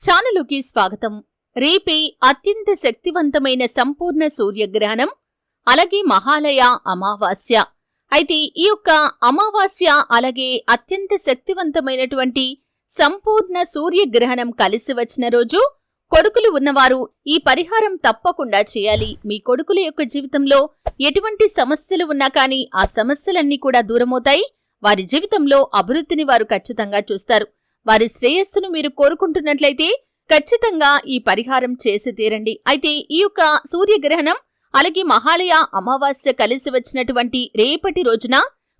ఛానలుకి స్వాగతం. రేపే అత్యంత శక్తివంతమైన సంపూర్ణ సూర్యగ్రహణం అలాగే మహాలయ అమావాస్య. అయితే ఈ యొక్క అమావాస్య అలాగే అత్యంత శక్తివంతమైనటువంటి సంపూర్ణ సూర్యగ్రహణం కలిసి వచ్చిన రోజు కొడుకులు ఉన్నవారు ఈ పరిహారం తప్పకుండా చేయాలి. మీ కొడుకుల యొక్క జీవితంలో ఎటువంటి సమస్యలు ఉన్నా కానీ ఆ సమస్యలన్నీ కూడా దూరమవుతాయి. వారి జీవితంలో అభివృద్ధిని వారు ఖచ్చితంగా చూస్తారు. వారి శ్రేయస్సును మీరు కోరుకుంటున్నట్లయితే ఖచ్చితంగా ఈ పరిహారం చేసి తీరండి. అయితే ఈ యొక్క సూర్యగ్రహణం అలాగే మహాలయ అమావాస్య కలిసి వచ్చినటువంటి రేపటి రోజున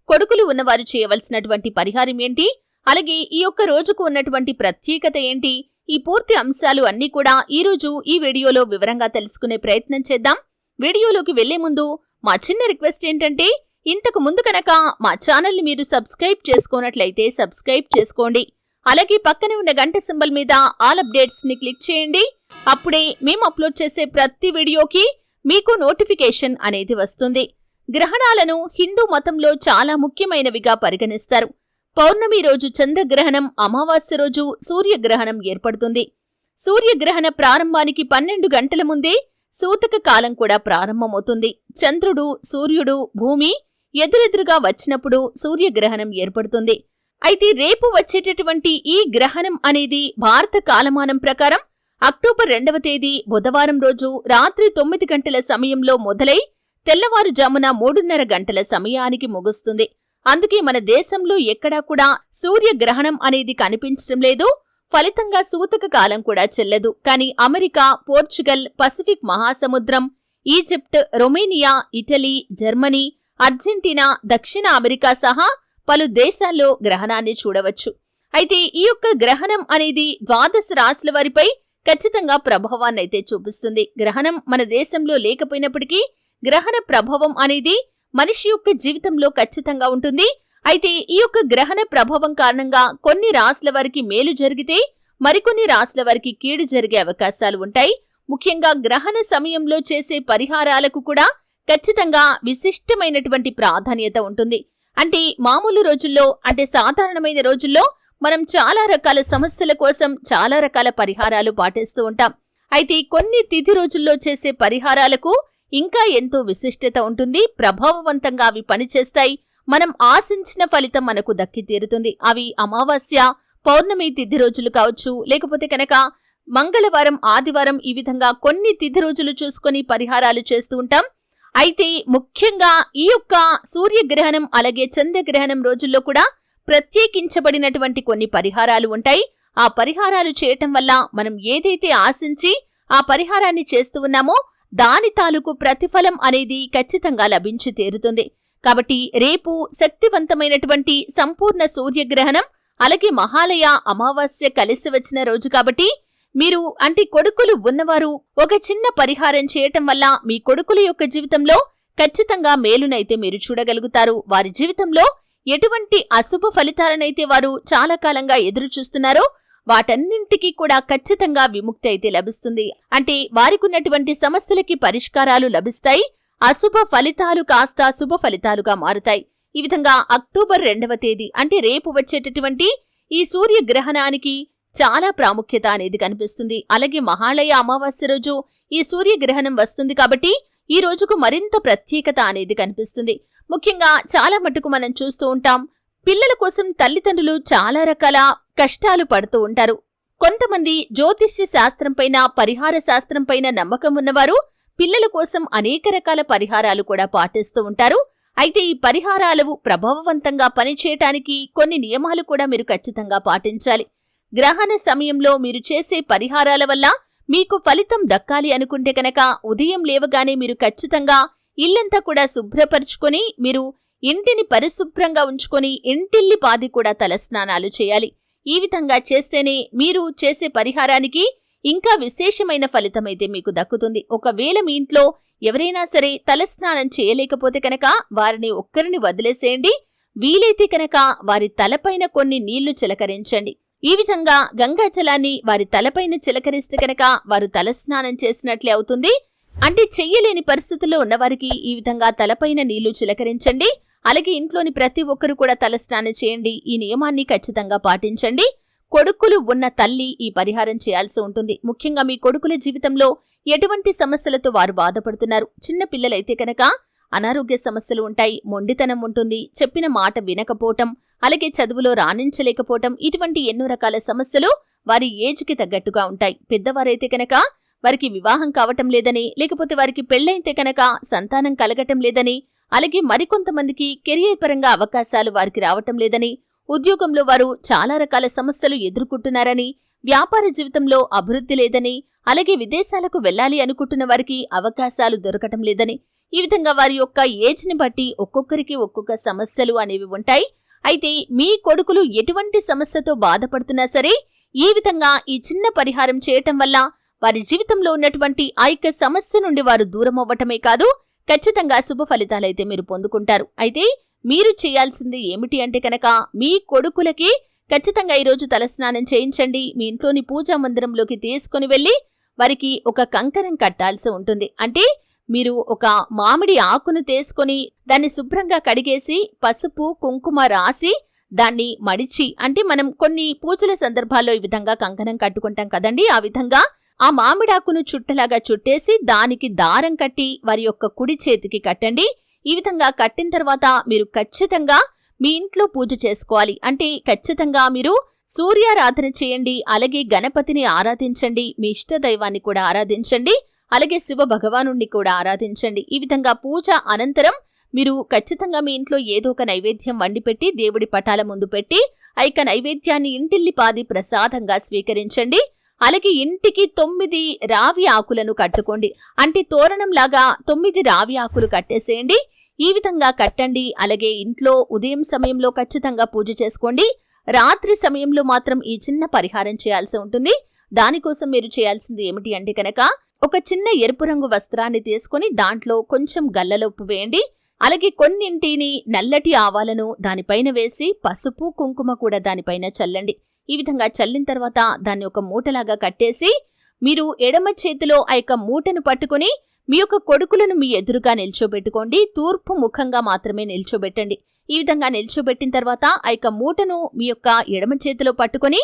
కొడుకులు ఉన్నవారు చేయవలసినటువంటి పరిహారం ఏంటి? అలాగే ఈ యొక్క రోజుకు ఉన్నటువంటి ప్రత్యేకత ఏంటి? ఈ పూర్తి అంశాలు అన్నీ కూడా ఈరోజు ఈ వీడియోలో వివరంగా తెలుసుకునే ప్రయత్నం చేద్దాం. వీడియోలోకి వెళ్ళే ముందు మా చిన్న రిక్వెస్ట్ ఏంటంటే ఇంతకు ముందు కనుక మా ఛానల్ని మీరు సబ్స్క్రైబ్ చేసుకోనట్లయితే సబ్స్క్రైబ్ చేసుకోండి. అలాగే పక్కనే ఉన్న గంట సింబల్ మీద ఆల్ అప్డేట్స్ని క్లిక్ చేయండి. అప్పుడే మేము అప్లోడ్ చేసే ప్రతి వీడియోకి మీకు నోటిఫికేషన్ అనేది వస్తుంది. గ్రహణాలను హిందూ మతంలో చాలా ముఖ్యమైనవిగా పరిగణిస్తారు. పౌర్ణమి రోజు చంద్రగ్రహణం అమావాస్య రోజు సూర్యగ్రహణం ఏర్పడుతుంది. సూర్యగ్రహణ ప్రారంభానికి పన్నెండు గంటల ముందే సూతక కాలం కూడా ప్రారంభమవుతుంది. చంద్రుడు సూర్యుడు భూమి ఎదురెదురుగా వచ్చినప్పుడు సూర్యగ్రహణం ఏర్పడుతుంది. అయితే రేపు వచ్చేటటువంటి ఈ గ్రహణం అనేది భారత కాలమానం ప్రకారం అక్టోబర్ రెండవ తేదీ బుధవారం రోజు రాత్రి తొమ్మిది గంటల సమయంలో మొదలై తెల్లవారుజామున మూడున్నర గంటల సమయానికి ముగుస్తుంది. అందుకే మన దేశంలో ఎక్కడా కూడా సూర్యగ్రహణం అనేది కనిపించడం లేదు. ఫలితంగా సూతక కాలం కూడా చెల్లదు. కానీ అమెరికా పోర్చుగల్ పసిఫిక్ మహాసముద్రం Egypt Romania Italy Germany Argentina దక్షిణ అమెరికా సహా పలు దేశాల్లో గ్రహణాన్ని చూడవచ్చు. అయితే ఈ యొక్క గ్రహణం అనేది ద్వాదశ రాశుల వారిపై ఖచ్చితంగా ప్రభావాన్ని అయితే చూపిస్తుంది. గ్రహణం మన దేశంలో లేకపోయినప్పటికీ గ్రహణ ప్రభావం అనేది మనిషి యొక్క జీవితంలో ఖచ్చితంగా ఉంటుంది. అయితే ఈ యొక్క గ్రహణ ప్రభావం కారణంగా కొన్ని రాశుల వారికి మేలు జరిగితే మరికొన్ని రాశుల వారికి కీడు జరిగే అవకాశాలు ఉంటాయి. ముఖ్యంగా గ్రహణ సమయంలో చేసే పరిహారాలకు కూడా ఖచ్చితంగా విశిష్టమైనటువంటి ప్రాధాన్యత ఉంటుంది. అంటే మామూలు రోజుల్లో అంటే సాధారణమైన రోజుల్లో మనం చాలా రకాల సమస్యల కోసం చాలా రకాల పరిహారాలు పాటిస్తూ ఉంటాం. అయితే కొన్ని తిథి రోజుల్లో చేసే పరిహారాలకు ఇంకా ఎంతో విశిష్టత ఉంటుంది ప్రభావవంతంగా అవి పనిచేస్తాయి. మనం ఆశించిన ఫలితం మనకు దక్కి తీరుతుంది. అవి అమావాస్య పౌర్ణమి తిథి రోజులు కావచ్చు లేకపోతే కనుక మంగళవారం ఆదివారం ఈ విధంగా కొన్ని తిథి రోజులు చూసుకొని పరిహారాలు చేస్తూ ఉంటాం. అయితే ముఖ్యంగా ఈ యొక్క సూర్యగ్రహణం అలాగే చంద్రగ్రహణం రోజుల్లో కూడా ప్రత్యేకించబడినటువంటి కొన్ని పరిహారాలు ఉంటాయి. ఆ పరిహారాలు చేయటం వల్ల మనం ఏదైతే ఆశించి ఆ పరిహారాన్ని చేస్తూ ఉన్నామో దాని తాలూకు ప్రతిఫలం అనేది ఖచ్చితంగా లభించి తీరుతుంది. కాబట్టి రేపు శక్తివంతమైనటువంటి సంపూర్ణ సూర్యగ్రహణం అలాగే మహాలయ అమావాస్య కలిసి వచ్చిన రోజు కాబట్టి మీరు అంటే కొడుకులు ఉన్నవారు ఒక చిన్న పరిహారం చేయటం వల్ల మీ కొడుకుల యొక్క జీవితంలో ఖచ్చితంగా మేలునైతే మీరు చూడగలుగుతారు. వారి జీవితంలో ఎటువంటి అశుభ ఫలితాలనైతే వారు చాలా కాలంగా ఎదురు చూస్తున్నారో వాటన్నింటికీ కూడా ఖచ్చితంగా విముక్తి అయితే లభిస్తుంది. అంటే వారికున్నటువంటి సమస్యలకి పరిష్కారాలు లభిస్తాయి. అశుభ ఫలితాలు కాస్త శుభ ఫలితాలుగా మారుతాయి. ఈ విధంగా అక్టోబర్ రెండవ తేదీ అంటే రేపు వచ్చేటటువంటి ఈ సూర్య గ్రహణానికి చాలా ప్రాముఖ్యత అనేది కనిపిస్తుంది. అలాగే మహాలయ అమావాస్య రోజు ఈ సూర్యగ్రహణం వస్తుంది కాబట్టి ఈ రోజుకు మరింత ప్రత్యేకత అనేది కనిపిస్తుంది. ముఖ్యంగా చాలా మటుకు మనం చూస్తూ ఉంటాం పిల్లల కోసం తల్లిదండ్రులు చాలా రకాల కష్టాలు పడుతూ ఉంటారు. కొంతమంది జ్యోతిష్య శాస్త్రం పైన పరిహార శాస్త్రం పైన నమ్మకం ఉన్నవారు పిల్లల కోసం అనేక రకాల పరిహారాలు కూడా పాటిస్తూ ఉంటారు. అయితే ఈ పరిహారాలు ప్రభావవంతంగా పనిచేయటానికి కొన్ని నియమాలు కూడా మీరు ఖచ్చితంగా పాటించాలి. గ్రహణ సమయంలో మీరు చేసే పరిహారాల వల్ల మీకు ఫలితం దక్కాలి అనుకుంటే కనుక ఉదయం లేవగానే మీరు ఖచ్చితంగా ఇల్లంతా కూడా శుభ్రపరుచుకొని మీరు ఇంటిని పరిశుభ్రంగా ఉంచుకొని ఇంటిల్లి పాది కూడా తలస్నానాలు చేయాలి. ఈ విధంగా చేస్తేనే మీరు చేసే పరిహారానికి ఇంకా విశేషమైన ఫలితమైతే మీకు దక్కుతుంది. ఒకవేళ మీ ఇంట్లో ఎవరైనా సరే తలస్నానం చేయలేకపోతే కనుక వారిని ఒక్కరిని వదిలేసేయండి. వీలైతే కనుక వారి తలపైన కొన్ని నీళ్ళు చిలకరించండి. ఈ విధంగా గంగాజలాన్ని వారి తలపైన చిలకరిస్తే కనుక వారు తలస్నానం చేసినట్లే అవుతుంది. అంటే చెయ్యలేని పరిస్థితుల్లో ఉన్నవారికి ఈ విధంగా తలపైన నీళ్ళు చిలకరించండి. అలాగే ఇంట్లోని ప్రతి ఒక్కరు కూడా తలస్నానం చేయండి. ఈ నియమాన్ని ఖచ్చితంగా పాటించండి. కొడుకులు ఉన్న తల్లి ఈ పరిహారం చేయాల్సి ఉంటుంది. ముఖ్యంగా మీ కొడుకుల జీవితంలో ఎటువంటి సమస్యలతో వారు బాధపడుతున్నారు? చిన్న పిల్లలైతే కనుక అనారోగ్య సమస్యలు ఉంటాయి మొండితనం ఉంటుంది చెప్పిన మాట వినకపోవటం అలాగే చదువులో రాణించలేకపోవటం ఇటువంటి ఎన్నో రకాల సమస్యలు వారి ఏజ్కి తగ్గట్టుగా ఉంటాయి. పెద్దవారైతే కనుక వారికి వివాహం కావటం లేదని లేకపోతే వారికి పెళ్ళైతే కనుక సంతానం కలగటం లేదని అలాగే మరికొంతమందికి కెరియర్ పరంగా అవకాశాలు వారికి రావటం లేదని ఉద్యోగంలో వారు చాలా రకాల సమస్యలు ఎదుర్కొంటున్నారని వ్యాపార జీవితంలో అభివృద్ధి లేదని అలాగే విదేశాలకు వెళ్ళాలి అనుకుంటున్న వారికి అవకాశాలు దొరకటం లేదని ఈ విధంగా వారి యొక్క ఏజ్ని బట్టి ఒక్కొక్కరికి ఒక్కొక్క సమస్యలు అనేవి ఉంటాయి. అయితే మీ కొడుకులు ఎటువంటి సమస్యతో బాధపడుతున్నా సరే ఈ విధంగా ఈ చిన్న పరిహారం చేయటం వల్ల వారి జీవితంలో ఉన్నటువంటి ఆ యొక్క సమస్య నుండి వారు దూరం అవ్వటమే కాదు ఖచ్చితంగా శుభ ఫలితాలైతే మీరు పొందుకుంటారు. అయితే మీరు చేయాల్సింది ఏమిటి అంటే కనుక మీ కొడుకులకి ఖచ్చితంగా ఈరోజు తలస్నానం చేయించండి మీ ఇంట్లోని పూజా మందిరంలోకి తీసుకుని వెళ్ళి వారికి ఒక కంకరం కట్టాల్సి ఉంటుంది. అంటే మీరు ఒక మామిడి ఆకును తీసుకొని దాన్ని శుభ్రంగా కడిగేసి పసుపు కుంకుమ రాసి దాన్ని మడిచి అంటే మనం కొన్ని పూజల సందర్భాల్లో ఈ విధంగా కంకణం కట్టుకుంటాం కదండి. ఆ విధంగా ఆ మామిడాకును చుట్టలాగా చుట్టేసి దానికి దారం కట్టి వారి యొక్క కుడి చేతికి కట్టండి. ఈ విధంగా కట్టిన తర్వాత మీరు ఖచ్చితంగా మీ ఇంట్లో పూజ చేసుకోవాలి. అంటే ఖచ్చితంగా మీరు సూర్యారాధన చేయండి అలాగే గణపతిని ఆరాధించండి మీ ఇష్ట దైవాన్ని కూడా ఆరాధించండి. అలాగే శివ భగవానుణ్ణి కూడా ఆరాధించండి. ఈ విధంగా పూజ అనంతరం మీరు ఖచ్చితంగా మీ ఇంట్లో ఏదో ఒక నైవేద్యం వండిపెట్టి దేవుడి పటాల ముందు పెట్టి ఐక నైవేద్యాన్ని నైవేద్యాన్ని ఇంటిల్లిపాది ప్రసాదంగా స్వీకరించండి. అలాగే ఇంటికి తొమ్మిది రావి ఆకులను కట్టుకోండి. అంటే తోరణం లాగా తొమ్మిది రావి ఆకులు కట్టేసేయండి. ఈ విధంగా కట్టండి. అలాగే ఇంట్లో ఉదయం సమయంలో ఖచ్చితంగా పూజ చేసుకోండి. రాత్రి సమయంలో మాత్రం ఈ చిన్న పరిహారం చేయాల్సి ఉంటుంది. దానికోసం మీరు చేయాల్సింది ఏమిటి అంటే కనుక ఒక చిన్న ఎరుపు రంగు వస్త్రాన్ని తీసుకుని దాంట్లో కొంచెం గల్లలోపు వేయండి. అలాగే కొన్నింటిని నల్లటి ఆవాలను దానిపైన వేసి పసుపు కుంకుమ కూడా దానిపైన చల్లండి. ఈ విధంగా చల్లిన తర్వాత దాన్ని ఒక మూటలాగా కట్టేసి మీరు ఎడమ చేతిలో ఆ యొక్క మూటను పట్టుకుని మీ యొక్క కొడుకులను మీ ఎదురుగా నిల్చోబెట్టుకోండి. తూర్పు ముఖంగా మాత్రమే నిల్చోబెట్టండి. ఈ విధంగా నిల్చోబెట్టిన తర్వాత ఆ యొక్క మూటను మీ యొక్క ఎడమ చేతిలో పట్టుకుని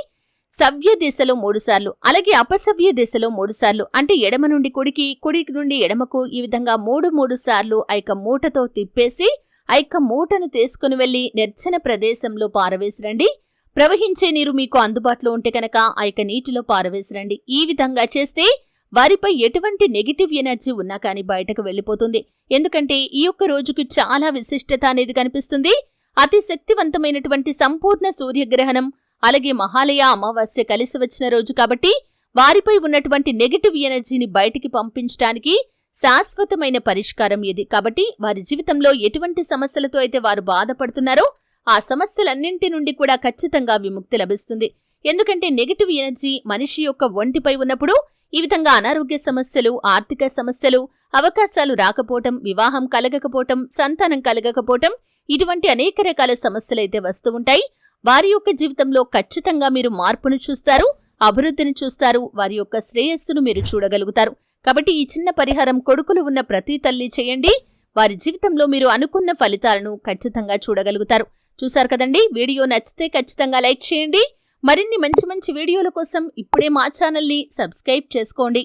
సవ్య దిశలో మూడుసార్లు అలాగే అపసవ్య దిశలో మూడుసార్లు అంటే ఎడమ నుండి కుడికి కుడికి నుండి ఎడమకు ఈ విధంగా మూడు మూడు సార్లు ఆ యొక్క మూటతో తిప్పేసి ఆ యొక్క మూటను తీసుకుని వెళ్ళి నిర్జన ప్రదేశంలో పారవేసిరండి. ప్రవహించే నీరు మీకు అందుబాటులో ఉంటే కనుక ఆ యొక్క నీటిలో పారవేసిరండి. ఈ విధంగా చేస్తే వారిపై ఎటువంటి నెగిటివ్ ఎనర్జీ ఉన్నా కానీ బయటకు వెళ్ళిపోతుంది. ఎందుకంటే ఈ యొక్క రోజుకి చాలా విశిష్టత అనేది కనిపిస్తుంది. అతి శక్తివంతమైనటువంటి సంపూర్ణ సూర్యగ్రహణం అలాగే మహాలయ అమావాస్య కలిసి వచ్చిన రోజు కాబట్టి వారిపై ఉన్నటువంటి నెగటివ్ ఎనర్జీని బయటికి పంపించడానికి శాశ్వతమైన పరిష్కారం ఇది. కాబట్టి వారి జీవితంలో ఎటువంటి సమస్యలతో అయితే వారు బాధపడుతున్నారో ఆ సమస్యలన్నింటి నుండి కూడా ఖచ్చితంగా విముక్తి లభిస్తుంది. ఎందుకంటే నెగటివ్ ఎనర్జీ మనిషి యొక్క ఒంటిపై ఉన్నప్పుడు ఈ విధంగా అనారోగ్య సమస్యలు ఆర్థిక సమస్యలు అవకాశాలు రాకపోవటం వివాహం కలగకపోవటం సంతానం కలగకపోవటం ఇటువంటి అనేక రకాల సమస్యలైతే వస్తూ ఉంటాయి. వారి యొక్క జీవితంలో ఖచ్చితంగా మీరు మార్పును చూస్తారు అభివృద్ధిని చూస్తారు వారి యొక్క శ్రేయస్సును మీరు చూడగలుగుతారు. కాబట్టి ఈ చిన్న పరిహారం కొడుకులు ఉన్న ప్రతి తల్లి చేయండి. వారి జీవితంలో మీరు అనుకున్న ఫలితాలను ఖచ్చితంగా చూడగలుగుతారు. చూశారు కదండి? వీడియో నచ్చితే ఖచ్చితంగా లైక్ చేయండి. మరిన్ని మంచి మంచి వీడియోల కోసం ఇప్పుడే మా ఛానల్ని సబ్స్క్రైబ్ చేసుకోండి.